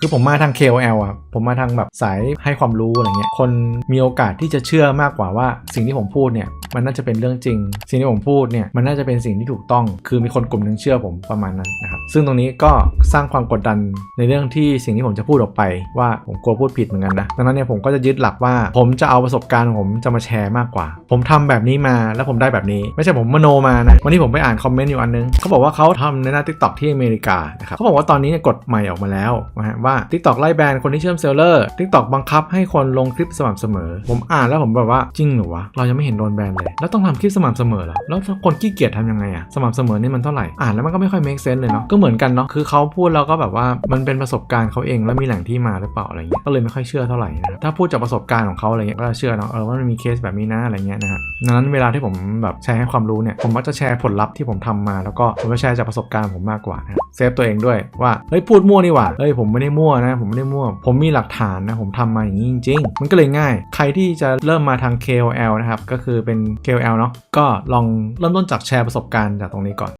คือผมมาทาง KOL อะ ผมมาทางแบบสายให้ความรู้อะไรเงี้ย คนมีโอกาสที่จะเชื่อมากกว่าว่าสิ่งที่ผมพูดเนี่ยมันน่าจะเป็นเรื่องจริง สิ่งที่ผมพูดเนี่ยมันน่าจะเป็นสิ่งที่ถูกต้อง คือมีคนกลุ่มหนึงเชื่อผมประมาณนั้นนะครับซึ่งตรงนี้ก็สร้างความกดดันในเรื่องที่สิ่งที่ผมจะพูดออกไป ว่าผมกลัวพูดผิดเหมือนกันนะดังนั้นเนี่ยผมก็จะยึดหลักว่า ผมจะเอาประสบการณ์ของผมจะมาแชร์มากกว่า ผมทำแบบนี้มาแล้วผมได้แบบนี้ ไม่ใช่ผมมโนมานะวันนี้ผมไปอ่านคอมเมนต์อยู่อันนึงเขาบอกว่าเขาทำในหน้า TikTok ที่อเมริกานะครับเขาบอกว่าตอนนี้เนี่ยกฎใหม่ออกมาแล้วนะฮะว่า TikTok ไล่แบนคนที่เชื่อมเซลเลอร์ TikTok บังคับให้คนลงคลิปสม่ำเสมอ ผมอ่านแล้วผมแบบว่าจริงเหรอวะเรายังไม่เห็นโดนแบนเลยแล้วต้องทำคลิปสม่ำเสมอเหรอแล้วคนขี้เกียจทำยังไงอะสม่ำเสมอนี่มันเท่าไหร่อ่านแล้วมันก็ไม่ค่อย make sense เลยเนาะก็เหมือนกันเนาะคือเขาพูดแล้วก็แบบว่ามันเป็นประสบการณ์เขาเองแล้วมีแหล่งที่มาหรือเปล่าอะไรเงี้ยก็เลยไม่ค่อยเชื่อเท่าไหร่นะถ้าพูดจากประสบการณ์ของเขาอะไรเงี้ยก็เชื่อเนาะเออว่ามันมีเคสแบบนี้นะอะไรเงี้ยนะฮะดังนั้นเวลาที่ผมแบบแชร์ให้ความรู้เนี่ยผมมักจะแชร์ผลลัพธ์ที่ผมทำมา แล้วก็ผมจะแชร์จากประสบการณ์ผมมากกว่านะเซฟตัวเองด้วยว่าเฮ้ยพูดมั่วนี่หว่าเฮ้ยผมไม่ได้มั่วนะ ผมไม่ได้มั่ว ผมมีหลักฐานนะผมทำมาอย่างนี้จริง ๆ มันก็เลยง่าย ใครที่จะเริ่มมาทาง KOL นะครับก็คือเป็น KOL เนาะก็ลองเริ่มต้นจากแชร์ประสบการณ์จากตรงนี้ก่อน